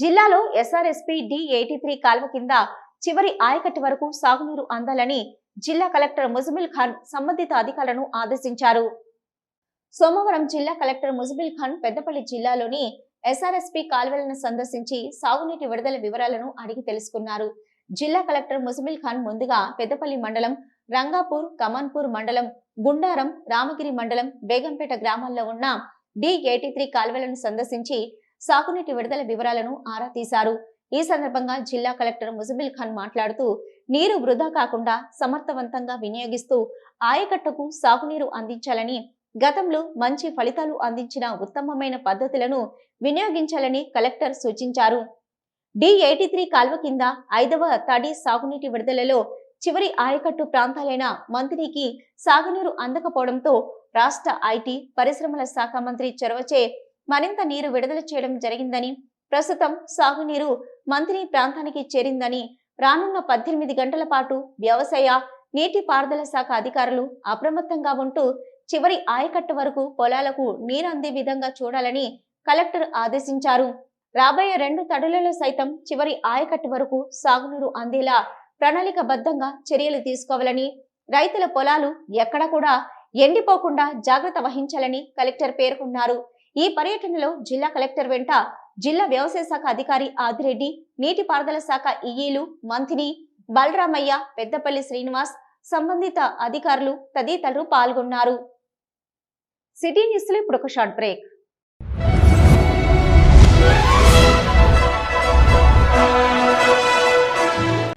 జిల్లాలో SRSP D eighty three కాలువ కింద చివరి ఆయకట్టు వరకు సాగునీరు అందాలని జిల్లా కలెక్టర్ ముజమిల్ ఖాన్ సంబంధిత అధికారులను ఆదేశించారు. సోమవారం జిల్లా కలెక్టర్ ముజమిల్ ఖాన్ పెద్దపల్లి జిల్లాలోని ఎస్ఆర్ఎస్పీ కాలువలను సందర్శించి సాగునీటి విడుదల వివరాలను అడిగి తెలుసుకున్నారు. జిల్లా కలెక్టర్ ముజమిల్ ఖాన్ ముందుగా పెద్దపల్లి మండలం రంగాపూర్ కమాన్పూర్ మండలం గుండారం రామగిరి మండలం బేగంపేట గ్రామాల్లో ఉన్న డి ఎయిటీ త్రీ కాలువలను సందర్శించి సాగునీటి విడుదల వివరాలను ఆరా తీశారు. ఈ సందర్భంగా జిల్లా కలెక్టర్ ముజబిల్ ఖాన్ మాట్లాడుతూ నీరు వృధా కాకుండా సమర్థవంతంగా వినియోగిస్తూ ఆయకట్టకు సాగునీరు అందించాలని గతంలో మంచి ఫలితాలు అందించిన ఉత్తమమైన పద్ధతులను వినియోగించాలని కలెక్టర్ సూచించారు. డి ఎయిటీ త్రీ కాల్వ కింద ఐదవ తడి సాగునీటి విడుదలలో చివరి ఆయకట్టు ప్రాంతాలైన మంత్రికి సాగునీరు అందకపోవడంతో రాష్ట్ర ఐటీ పరిశ్రమల శాఖ మంత్రి చొరవచే మరింత నీరు విడుదల చేయడం జరిగిందని ప్రస్తుతం సాగునీరు మంత్రి ప్రాంతానికి చేరిందని రానున్న పద్దెనిమిది గంటల పాటు వ్యవసాయ నీటిపారుదల శాఖ అధికారులు అప్రమత్తంగా ఉంటూ చివరి ఆయకట్టు వరకు పొలాలకు నీరు అందే విధంగా చూడాలని కలెక్టర్ ఆదేశించారు. రాబోయే రెండు తడులలో సైతం చివరి ఆయకట్టు వరకు సాగునీరు అందేలా ప్రణాళికబద్ధంగా చర్యలు తీసుకోవాలని రైతుల పొలాలు ఎక్కడ కూడా ఎండిపోకుండా జాగ్రత్త వహించాలని కలెక్టర్ పేర్కొన్నారు. ఈ పర్యటనలో జిల్లా కలెక్టర్ వెంట జిల్లా వ్యవసాయ శాఖ అధికారి ఆదిరెడ్డి నీటిపారుదల శాఖ ఈఈలు మంత్రి బలరామయ్య పెద్దపల్లి శ్రీనివాస్ సంబంధిత అధికారులు తదితరులు పాల్గొన్నారు. సిటీ న్యూస్లో ఇప్పుడు ఒక షార్ట్ బ్రేక్.